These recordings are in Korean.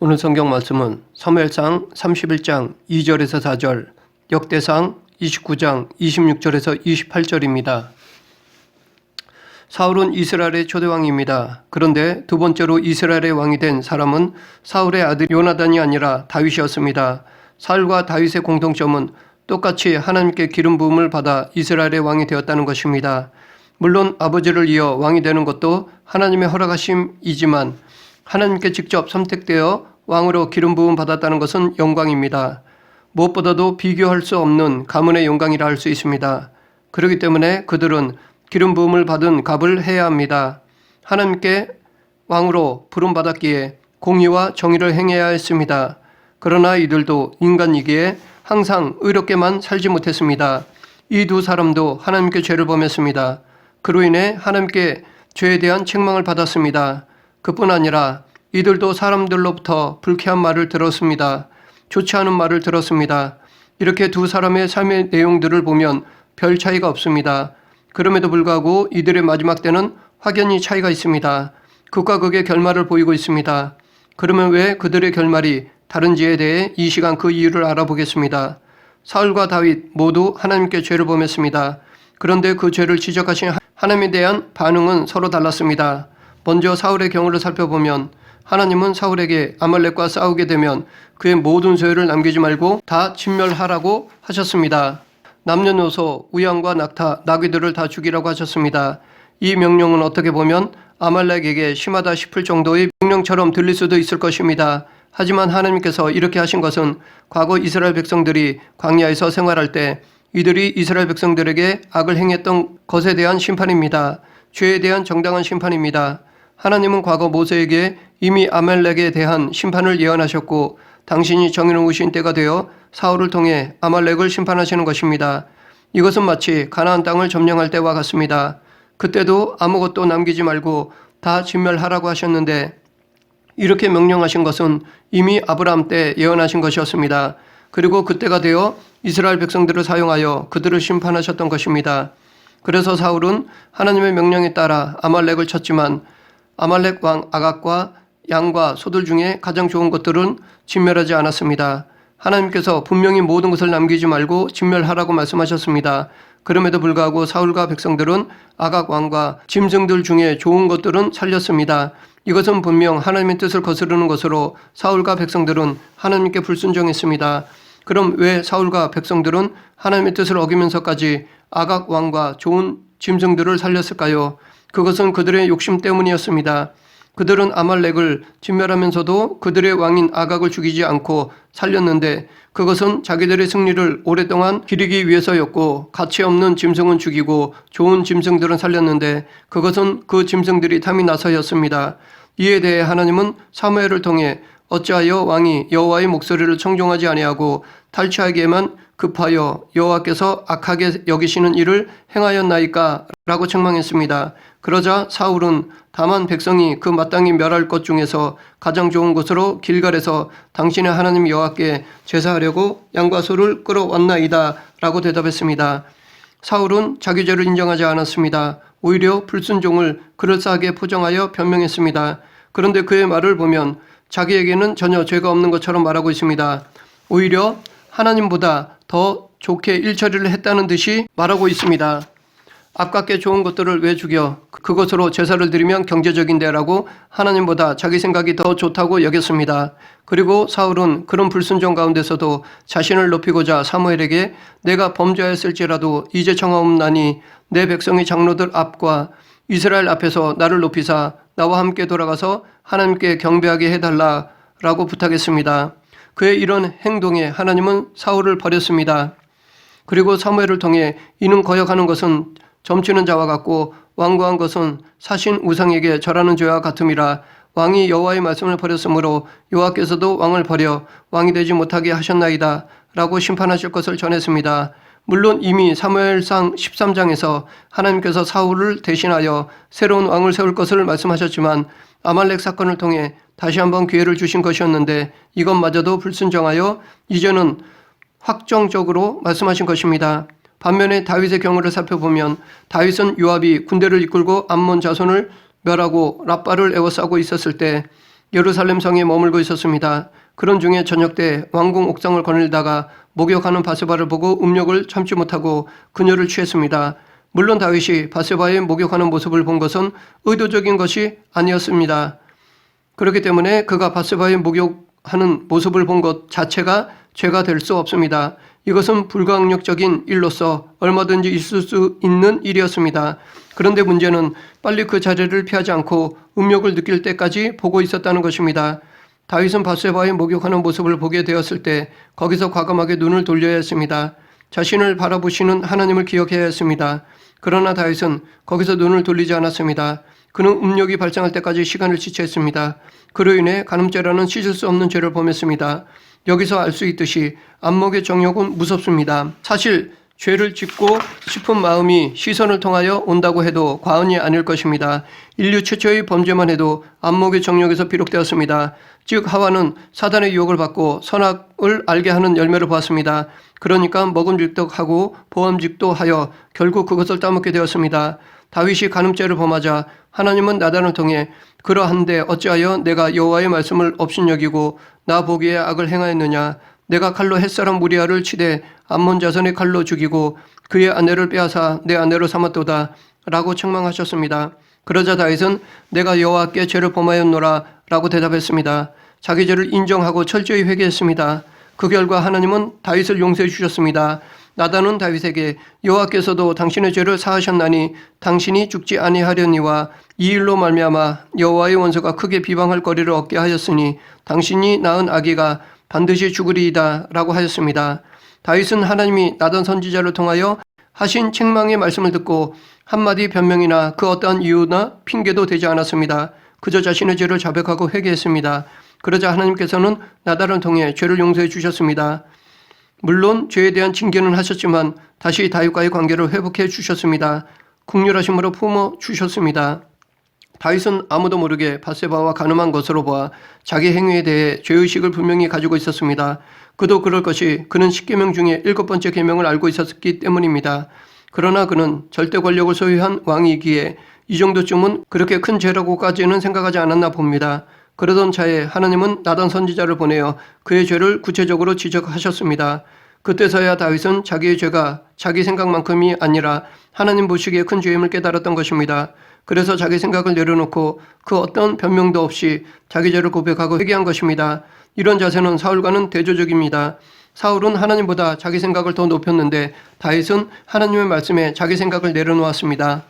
오늘 성경 말씀은 사무엘상 31장 2절에서 4절, 역대상 29장 26절에서 28절입니다. 사울은 이스라엘의 초대왕입니다. 그런데 두 번째로 이스라엘의 왕이 된 사람은 사울의 아들 요나단이 아니라 다윗이었습니다. 사울과 다윗의 공통점은 똑같이 하나님께 기름 부음을 받아 이스라엘의 왕이 되었다는 것입니다. 물론 아버지를 이어 왕이 되는 것도 하나님의 허락하심이지만 하나님께 직접 선택되어 왕으로 기름 부음 받았다는 것은 영광입니다. 무엇보다도 비교할 수 없는 가문의 영광이라 할 수 있습니다. 그렇기 때문에 그들은 기름 부음을 받은 값을 해야 합니다. 하나님께 왕으로 부름 받았기에 공의와 정의를 행해야 했습니다. 그러나 이들도 인간이기에 항상 의롭게만 살지 못했습니다. 이 두 사람도 하나님께 죄를 범했습니다. 그로 인해 하나님께 죄에 대한 책망을 받았습니다. 그뿐 아니라 이들도 사람들로부터 불쾌한 말을 들었습니다. 좋지 않은 말을 들었습니다. 이렇게 두 사람의 삶의 내용들을 보면 별 차이가 없습니다. 그럼에도 불구하고 이들의 마지막 때는 확연히 차이가 있습니다. 극과 극의 결말을 보이고 있습니다. 그러면 왜 그들의 결말이 다른지에 대해 이 시간 그 이유를 알아보겠습니다. 사울과 다윗 모두 하나님께 죄를 범했습니다. 그런데 그 죄를 지적하신 하나님에 대한 반응은 서로 달랐습니다. 먼저 사울의 경우를 살펴보면 하나님은 사울에게 아말렉과 싸우게 되면 그의 모든 소유를 남기지 말고 다 진멸하라고 하셨습니다. 남녀노소, 우양과 낙타, 나귀들을 다 죽이라고 하셨습니다. 이 명령은 어떻게 보면 아말렉에게 심하다 싶을 정도의 명령처럼 들릴 수도 있을 것입니다. 하지만 하나님께서 이렇게 하신 것은 과거 이스라엘 백성들이 광야에서 생활할 때 이들이 이스라엘 백성들에게 악을 행했던 것에 대한 심판입니다. 죄에 대한 정당한 심판입니다. 하나님은 과거 모세에게 이미 아말렉에 대한 심판을 예언하셨고 당신이 정의로우신 때가 되어 사울을 통해 아말렉을 심판하시는 것입니다. 이것은 마치 가나안 땅을 점령할 때와 같습니다. 그때도 아무것도 남기지 말고 다 진멸하라고 하셨는데 이렇게 명령하신 것은 이미 아브라함 때 예언하신 것이었습니다. 그리고 그때가 되어 이스라엘 백성들을 사용하여 그들을 심판하셨던 것입니다. 그래서 사울은 하나님의 명령에 따라 아말렉을 쳤지만 아말렉 왕 아각과 양과 소들 중에 가장 좋은 것들은 진멸하지 않았습니다. 하나님께서 분명히 모든 것을 남기지 말고 진멸하라고 말씀하셨습니다. 그럼에도 불구하고 사울과 백성들은 아각 왕과 짐승들 중에 좋은 것들은 살렸습니다. 이것은 분명 하나님의 뜻을 거스르는 것으로 사울과 백성들은 하나님께 불순종했습니다. 그럼 왜 사울과 백성들은 하나님의 뜻을 어기면서까지 아각 왕과 좋은 짐승들을 살렸을까요? 그것은 그들의 욕심 때문이었습니다. 그들은 아말렉을 진멸하면서도 그들의 왕인 아각을 죽이지 않고 살렸는데 그것은 자기들의 승리를 오랫동안 기리기 위해서였고 가치 없는 짐승은 죽이고 좋은 짐승들은 살렸는데 그것은 그 짐승들이 탐이 나서였습니다. 이에 대해 하나님은 사무엘을 통해 어찌하여 왕이 여호와의 목소리를 청종하지 아니하고 탈취하기에만 급하여 여호와께서 악하게 여기시는 일을 행하였나이까 라고 책망했습니다. 그러자 사울은 다만 백성이 그 마땅히 멸할 것 중에서 가장 좋은 곳으로 길갈에서 당신의 하나님 여호와께 제사하려고 양과 소를 끌어왔나이다 라고 대답했습니다. 사울은 자기 죄를 인정하지 않았습니다. 오히려 불순종을 그럴싸하게 포장하여 변명했습니다. 그런데 그의 말을 보면 자기에게는 전혀 죄가 없는 것처럼 말하고 있습니다. 오히려 하나님보다 더 좋게 일처리를 했다는 듯이 말하고 있습니다. 아깝게 좋은 것들을 왜 죽여? 그것으로 제사를 드리면 경제적인데라고 하나님보다 자기 생각이 더 좋다고 여겼습니다. 그리고 사울은 그런 불순종 가운데서도 자신을 높이고자 사무엘에게 내가 범죄하였을지라도 이제 청하옵나니 내 백성의 장로들 앞과 이스라엘 앞에서 나를 높이사 나와 함께 돌아가서 하나님께 경배하게 해달라 라고 부탁했습니다. 그의 이런 행동에 하나님은 사울을 버렸습니다. 그리고 사무엘을 통해 이는 거역하는 것은 점치는 자와 같고 완고한 것은 사신 우상에게 절하는 죄와 같음이라 왕이 여호와의 말씀을 버렸으므로 여호와께서도 왕을 버려 왕이 되지 못하게 하셨나이다 라고 심판하실 것을 전했습니다. 물론 이미 사무엘상 13장에서 하나님께서 사울을 대신하여 새로운 왕을 세울 것을 말씀하셨지만 아말렉 사건을 통해 다시 한번 기회를 주신 것이었는데 이것마저도 불순정하여 이제는 확정적으로 말씀하신 것입니다. 반면에 다윗의 경우를 살펴보면 다윗은 요압이 군대를 이끌고 암몬 자손을 멸하고 라빠를 에워싸고 있었을 때 예루살렘 성에 머물고 있었습니다. 그런 중에 저녁 때 왕궁 옥상을 거닐다가 목욕하는 바세바를 보고 음욕을 참지 못하고 그녀를 취했습니다. 물론 다윗이 바세바의 목욕하는 모습을 본 것은 의도적인 것이 아니었습니다. 그렇기 때문에 그가 바세바의 목욕하는 모습을 본 것 자체가 죄가 될 수 없습니다. 이것은 불가항력적인 일로서 얼마든지 있을 수 있는 일이었습니다. 그런데 문제는 빨리 그 자리를 피하지 않고 음욕을 느낄 때까지 보고 있었다는 것입니다. 다윗은 바세바의 목욕하는 모습을 보게 되었을 때 거기서 과감하게 눈을 돌려야 했습니다. 자신을 바라보시는 하나님을 기억해야 했습니다. 그러나 다윗은 거기서 눈을 돌리지 않았습니다. 그는 음욕이 발생할 때까지 시간을 지체했습니다. 그로 인해 간음죄라는 씻을 수 없는 죄를 범했습니다. 여기서 알 수 있듯이 안목의 정욕은 무섭습니다. 사실 죄를 짓고 싶은 마음이 시선을 통하여 온다고 해도 과언이 아닐 것입니다. 인류 최초의 범죄만 해도 안목의 정욕에서 비롯되었습니다. 즉 하와는 사단의 유혹을 받고 선악을 알게 하는 열매를 보았습니다. 그러니까 먹음직도 보암직도 하여 결국 그것을 따먹게 되었습니다. 다윗이 간음죄를 범하자 하나님은 나단을 통해 그러한데 어찌하여 내가 여호와의 말씀을 업신여기고 나 보기에 악을 행하였느냐 내가 칼로 햇사람 무리아를 치되 암몬 자손의 칼로 죽이고 그의 아내를 빼앗아 내 아내로 삼았도다 라고 책망하셨습니다. 그러자 다윗은 내가 여호와께 죄를 범하였노라 라고 대답했습니다. 자기 죄를 인정하고 철저히 회개했습니다. 그 결과 하나님은 다윗을 용서해 주셨습니다. 나단은 다윗에게 여호와께서도 당신의 죄를 사하셨나니 당신이 죽지 아니하려니와 이 일로 말미암아 여호와의 원수가 크게 비방할 거리를 얻게 하였으니 당신이 낳은 아기가 반드시 죽으리이다라고 하였습니다. 다윗은 하나님이 나단 선지자를 통하여 하신 책망의 말씀을 듣고 한마디 변명이나 그 어떠한 이유나 핑계도 되지 않았습니다. 그저 자신의 죄를 자백하고 회개했습니다. 그러자 하나님께서는 나단을 통해 죄를 용서해 주셨습니다. 물론 죄에 대한 징계는 하셨지만 다시 다윗과의 관계를 회복해 주셨습니다. 국률하심으로 품어 주셨습니다. 다윗은 아무도 모르게 바세바와 가늠한 것으로 보아 자기 행위에 대해 죄의식을 분명히 가지고 있었습니다. 그도 그럴 것이 그는 10계명 중에 일곱 번째 계명을 알고 있었기 때문입니다. 그러나 그는 절대 권력을 소유한 왕이기에 이 정도쯤은 그렇게 큰 죄라고까지는 생각하지 않았나 봅니다. 그러던 차에 하나님은 나단 선지자를 보내어 그의 죄를 구체적으로 지적하셨습니다. 그때서야 다윗은 자기의 죄가 자기 생각만큼이 아니라 하나님 보시기에 큰 죄임을 깨달았던 것입니다. 그래서 자기 생각을 내려놓고 그 어떤 변명도 없이 자기 죄를 고백하고 회개한 것입니다. 이런 자세는 사울과는 대조적입니다. 사울은 하나님보다 자기 생각을 더 높였는데 다윗은 하나님의 말씀에 자기 생각을 내려놓았습니다.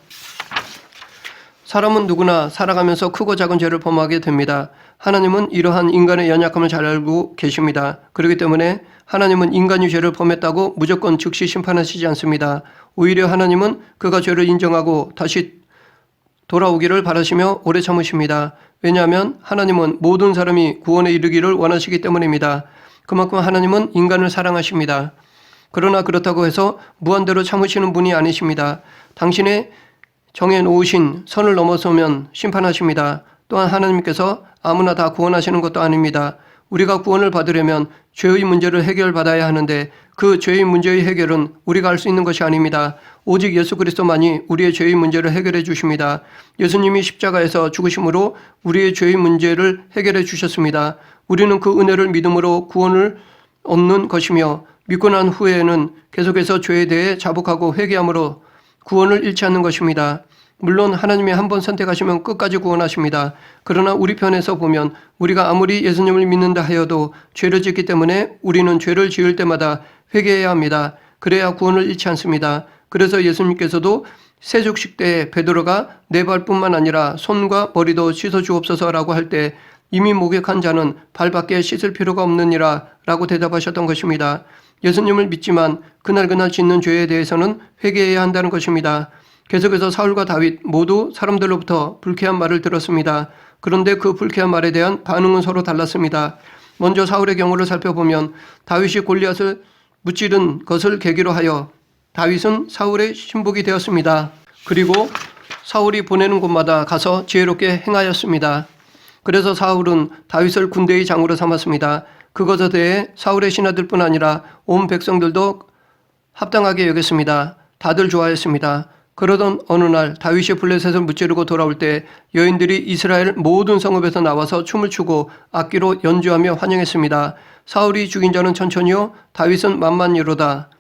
사람은 누구나 살아가면서 크고 작은 죄를 범하게 됩니다. 하나님은 이러한 인간의 연약함을 잘 알고 계십니다. 그렇기 때문에 하나님은 인간이 죄를 범했다고 무조건 즉시 심판하시지 않습니다. 오히려 하나님은 그가 죄를 인정하고 다시 돌아오기를 바라시며 오래 참으십니다. 왜냐하면 하나님은 모든 사람이 구원에 이르기를 원하시기 때문입니다. 그만큼 하나님은 인간을 사랑하십니다. 그러나 그렇다고 해서 무한대로 참으시는 분이 아니십니다. 당신의 정해 놓으신 선을 넘어서면 심판하십니다. 또한 하나님께서 아무나 다 구원하시는 것도 아닙니다. 우리가 구원을 받으려면 죄의 문제를 해결받아야 하는데 그 죄의 문제의 해결은 우리가 할 수 있는 것이 아닙니다. 오직 예수 그리스도만이 우리의 죄의 문제를 해결해 주십니다. 예수님이 십자가에서 죽으심으로 우리의 죄의 문제를 해결해 주셨습니다. 우리는 그 은혜를 믿음으로 구원을 얻는 것이며 믿고 난 후에는 계속해서 죄에 대해 자복하고 회개함으로 구원을 잃지 않는 것입니다. 물론 하나님이 한 번 선택하시면 끝까지 구원하십니다. 그러나 우리 편에서 보면 우리가 아무리 예수님을 믿는다 하여도 죄를 짓기 때문에 우리는 죄를 지을 때마다 회개해야 합니다. 그래야 구원을 잃지 않습니다. 그래서 예수님께서도 세족식 때 베드로가 내 발뿐만 아니라 손과 머리도 씻어 주옵소서라고 할 때 이미 목욕한 자는 발밖에 씻을 필요가 없느니라 라고 대답하셨던 것입니다. 예수님을 믿지만 그날그날 짓는 죄에 대해서는 회개해야 한다는 것입니다. 계속해서 사울과 다윗 모두 사람들로부터 불쾌한 말을 들었습니다. 그런데 그 불쾌한 말에 대한 반응은 서로 달랐습니다. 먼저 사울의 경우를 살펴보면 다윗이 골리앗을 무찌른 것을 계기로 하여 다윗은 사울의 신복이 되었습니다. 그리고 사울이 보내는 곳마다 가서 지혜롭게 행하였습니다. 그래서 사울은 다윗을 군대의 장으로 삼았습니다. 그것에 대해 사울의 신하들뿐 아니라 온 백성들도 합당하게 여겼습니다. 다들 좋아했습니다. 그러던 어느 날 다윗이 블레셋을 무찌르고 돌아올 때 여인들이 이스라엘 모든 성읍에서 나와서 춤을 추고 악기로 연주하며 환영했습니다. 사울이 죽인 자는 천천히요 다윗은 만만이로다.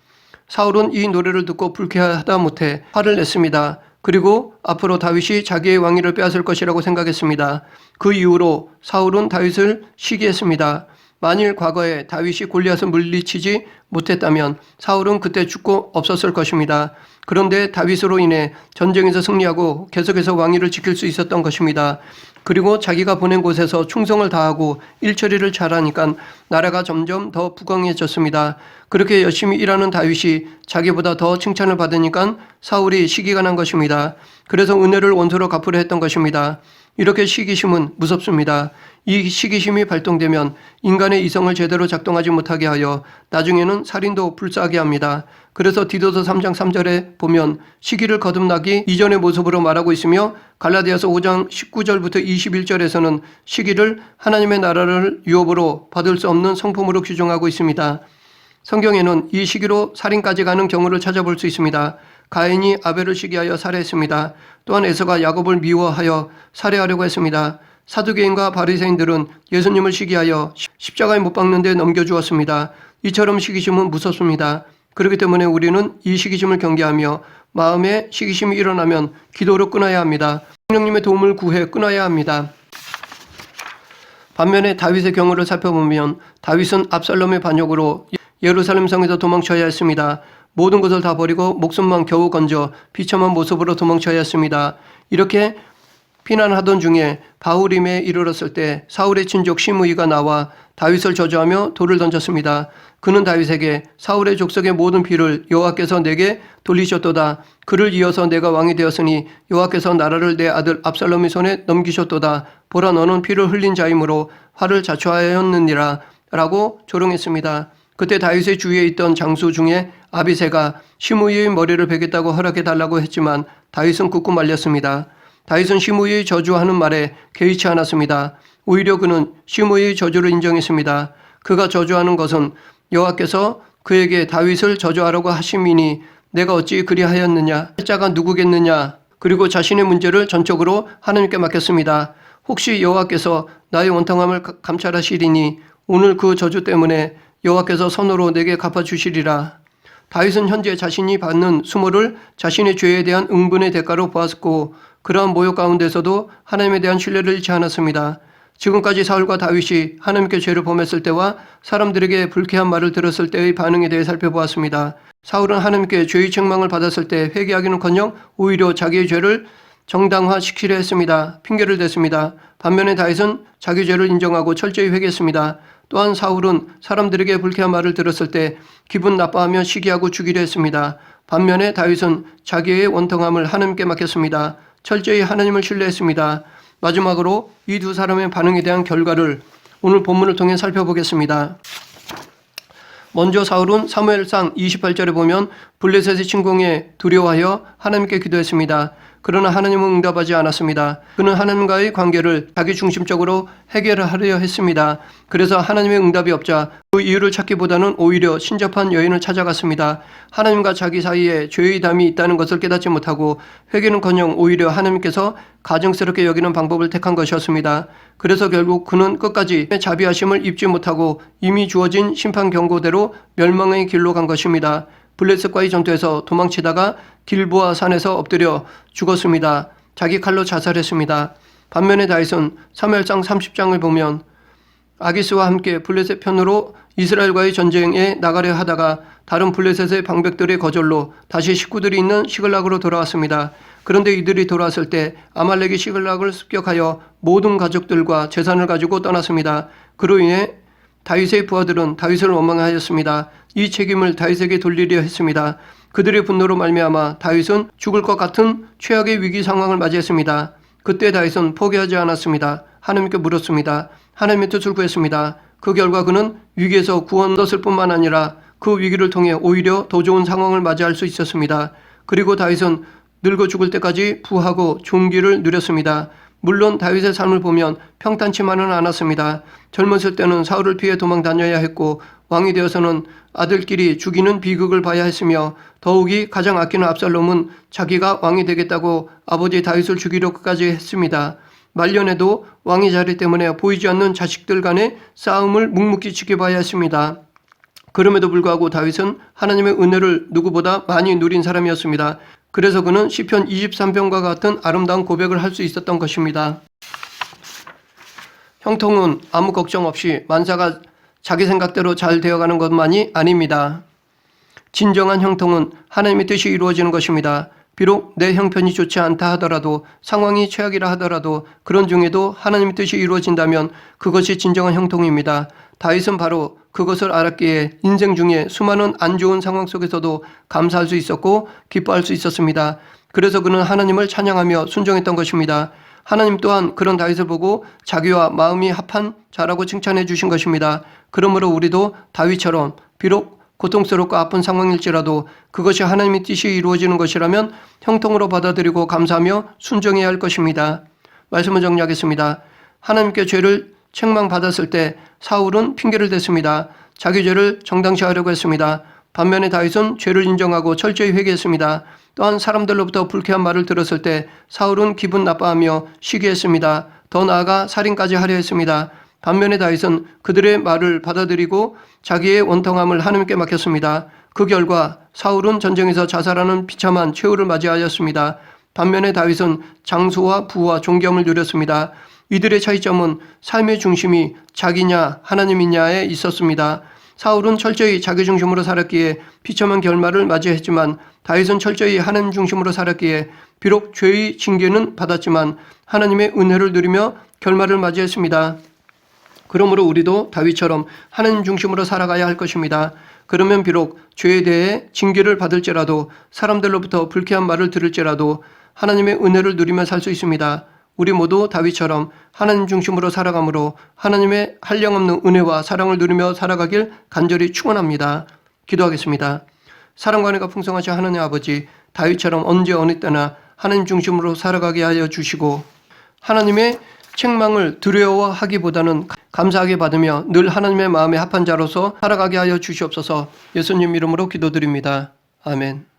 사울은 이 노래를 듣고 불쾌하다 못해 화를 냈습니다. 그리고 앞으로 다윗이 자기의 왕위를 빼앗을 것이라고 생각했습니다. 그 이후로 사울은 다윗을 시기했습니다. 만일 과거에 다윗이 골리앗을 물리치지 못했다면 사울은 그때 죽고 없었을 것입니다. 그런데 다윗으로 인해 전쟁에서 승리하고 계속해서 왕위를 지킬 수 있었던 것입니다. 그리고 자기가 보낸 곳에서 충성을 다하고 일처리를 잘하니까 나라가 점점 더 부강해졌습니다. 그렇게 열심히 일하는 다윗이 자기보다 더 칭찬을 받으니까 사울이 시기가 난 것입니다. 그래서 은혜를 원수로 갚으려 했던 것입니다. 이렇게 시기심은 무섭습니다. 이 시기심이 발동되면 인간의 이성을 제대로 작동하지 못하게 하여 나중에는 살인도 불사하게 합니다. 그래서 디도서 3장 3절에 보면 시기를 거듭나기 이전의 모습으로 말하고 있으며 갈라디아서 5장 19절부터 21절에서는 시기를 하나님의 나라를 유업으로 받을 수 없는 성품으로 규정하고 있습니다. 성경에는 이 시기로 살인까지 가는 경우를 찾아볼 수 있습니다. 가인이 아벨을 시기하여 살해했습니다. 또한 에서가 야곱을 미워하여 살해하려고 했습니다. 사두개인과 바리새인들은 예수님을 시기하여 십자가에 못 박는 데 넘겨주었습니다. 이처럼 시기심은 무섭습니다. 그렇기 때문에 우리는 이 시기심을 경계하며 마음에 시기심이 일어나면 기도로 끊어야 합니다. 성령님의 도움을 구해 끊어야 합니다. 반면에 다윗의 경우를 살펴보면 다윗은 압살롬의 반역으로 예루살렘 성에서 도망쳐야 했습니다. 모든 것을 다 버리고 목숨만 겨우 건져 비참한 모습으로 도망쳐야 했습니다. 이렇게 피난하던 중에 바울임에 이르렀을 때 사울의 친족 시므이가 나와 다윗을 저주하며 돌을 던졌습니다. 그는 다윗에게 사울의 족속의 모든 피를 여호와께서 내게 돌리셨도다. 그를 이어서 내가 왕이 되었으니 여호와께서 나라를 내 아들 압살롬의 손에 넘기셨도다. 보라 너는 피를 흘린 자이므로 화를 자초하였느니라 라고 조롱했습니다. 그때 다윗의 주위에 있던 장수 중에 아비세가 시므이의 머리를 베겠다고 허락해 달라고 했지만 다윗은 굳고 말렸습니다. 다윗은 시므이의 저주하는 말에 개의치 않았습니다. 오히려 그는 시므이의 저주를 인정했습니다. 그가 저주하는 것은 여호와께서 그에게 다윗을 저주하라고 하심이니 내가 어찌 그리하였느냐 자가 누구겠느냐 그리고 자신의 문제를 전적으로 하나님께 맡겼습니다. 혹시 여호와께서 나의 원통함을 감찰하시리니 오늘 그 저주 때문에 여호와께서 선으로 내게 갚아 주시리라. 다윗은 현재 자신이 받는 수모를 자신의 죄에 대한 응분의 대가로 보았고 그러한 모욕 가운데서도 하나님에 대한 신뢰를 잃지 않았습니다. 지금까지 사울과 다윗이 하나님께 죄를 범했을 때와 사람들에게 불쾌한 말을 들었을 때의 반응에 대해 살펴보았습니다. 사울은 하나님께 죄의 책망을 받았을 때 회개하기는커녕 오히려 자기의 죄를 정당화시키려 했습니다. 핑계를 댔습니다. 반면에 다윗은 자기 죄를 인정하고 철저히 회개했습니다. 또한 사울은 사람들에게 불쾌한 말을 들었을 때 기분 나빠하며 시기하고 죽이려 했습니다. 반면에 다윗은 자기의 원통함을 하나님께 맡겼습니다. 철저히 하나님을 신뢰했습니다. 마지막으로 이 두 사람의 반응에 대한 결과를 오늘 본문을 통해 살펴보겠습니다. 먼저 사울은 사무엘상 28절에 보면 블레셋의 침공에 두려워하여 하나님께 기도했습니다. 그러나 하나님은 응답하지 않았습니다. 그는 하나님과의 관계를 자기 중심적으로 해결하려 했습니다. 그래서 하나님의 응답이 없자 그 이유를 찾기보다는 오히려 신접한 여인을 찾아갔습니다. 하나님과 자기 사이에 죄의 담이 있다는 것을 깨닫지 못하고 회개는커녕 오히려 하나님께서 가증스럽게 여기는 방법을 택한 것이었습니다. 그래서 결국 그는 끝까지 자비하심을 입지 못하고 이미 주어진 심판 경고대로 멸망의 길로 간 것입니다. 블레셋과의 전투에서 도망치다가 길보아 산에서 엎드려 죽었습니다. 자기 칼로 자살했습니다. 반면에 다윗은 사무엘상 30장을 보면 아기스와 함께 블레셋 편으로 이스라엘과의 전쟁에 나가려 하다가 다른 블레셋의 방백들의 거절로 다시 식구들이 있는 시글락으로 돌아왔습니다. 그런데 이들이 돌아왔을 때 아말렉이 시글락을 습격하여 모든 가족들과 재산을 가지고 떠났습니다. 그로 인해 다윗의 부하들은 다윗을 원망하였습니다. 이 책임을 다윗에게 돌리려 했습니다. 그들의 분노로 말미암아 다윗은 죽을 것 같은 최악의 위기 상황을 맞이했습니다. 그때 다윗은 포기하지 않았습니다. 하나님께 물었습니다. 하나님의 뜻을 구했습니다. 그 결과 그는 위기에서 구원 얻었을 뿐만 아니라 그 위기를 통해 오히려 더 좋은 상황을 맞이할 수 있었습니다. 그리고 다윗은 늙어 죽을 때까지 부하고 존귀를 누렸습니다. 물론 다윗의 삶을 보면 평탄치만은 않았습니다. 젊었을 때는 사울을 피해 도망 다녀야 했고 왕이 되어서는 아들끼리 죽이는 비극을 봐야 했으며 더욱이 가장 아끼는 압살롬은 자기가 왕이 되겠다고 아버지 다윗을 죽이려고까지 했습니다. 말년에도 왕의 자리 때문에 보이지 않는 자식들 간의 싸움을 묵묵히 지켜봐야 했습니다. 그럼에도 불구하고 다윗은 하나님의 은혜를 누구보다 많이 누린 사람이었습니다. 그래서 그는 시편 23편과 같은 아름다운 고백을 할 수 있었던 것입니다. 형통은 아무 걱정 없이 만사가 자기 생각대로 잘 되어가는 것만이 아닙니다. 진정한 형통은 하나님의 뜻이 이루어지는 것입니다. 비록 내 형편이 좋지 않다 하더라도 상황이 최악이라 하더라도 그런 중에도 하나님의 뜻이 이루어진다면 그것이 진정한 형통입니다. 다윗은 바로 그것을 알았기에 인생 중에 수많은 안 좋은 상황 속에서도 감사할 수 있었고 기뻐할 수 있었습니다. 그래서 그는 하나님을 찬양하며 순종했던 것입니다. 하나님 또한 그런 다윗을 보고 자기와 마음이 합한 자라고 칭찬해 주신 것입니다. 그러므로 우리도 다윗처럼 비록 고통스럽고 아픈 상황일지라도 그것이 하나님의 뜻이 이루어지는 것이라면 형통으로 받아들이고 감사하며 순종해야 할 것입니다. 말씀을 정리하겠습니다. 하나님께 죄를 책망받았을 때 사울은 핑계를 댔습니다. 자기 죄를 정당시 하려고 했습니다. 반면에 다윗은 죄를 인정하고 철저히 회개했습니다. 또한 사람들로부터 불쾌한 말을 들었을 때 사울은 기분 나빠하며 시기했습니다. 더 나아가 살인까지 하려 했습니다. 반면에 다윗은 그들의 말을 받아들이고 자기의 원통함을 하나님께 맡겼습니다. 그 결과 사울은 전쟁에서 자살하는 비참한 최후를 맞이하였습니다. 반면에 다윗은 장수와 부와 존경을 누렸습니다. 이들의 차이점은 삶의 중심이 자기냐 하나님이냐에 있었습니다. 사울은 철저히 자기 중심으로 살았기에 비참한 결말을 맞이했지만 다윗은 철저히 하나님 중심으로 살았기에 비록 죄의 징계는 받았지만 하나님의 은혜를 누리며 결말을 맞이했습니다. 그러므로 우리도 다윗처럼 하나님 중심으로 살아가야 할 것입니다. 그러면 비록 죄에 대해 징계를 받을지라도 사람들로부터 불쾌한 말을 들을지라도 하나님의 은혜를 누리며 살 수 있습니다. 우리 모두 다윗처럼 하나님 중심으로 살아가므로 하나님의 한량없는 은혜와 사랑을 누리며 살아가길 간절히 축원합니다. 기도하겠습니다. 사랑과 은혜가 풍성하신 하나님 아버지 다윗처럼 언제 어느 때나 하나님 중심으로 살아가게 하여 주시고 하나님의 책망을 두려워하기보다는 감사하게 받으며 늘 하나님의 마음에 합한 자로서 살아가게 하여 주시옵소서 예수님 이름으로 기도드립니다. 아멘.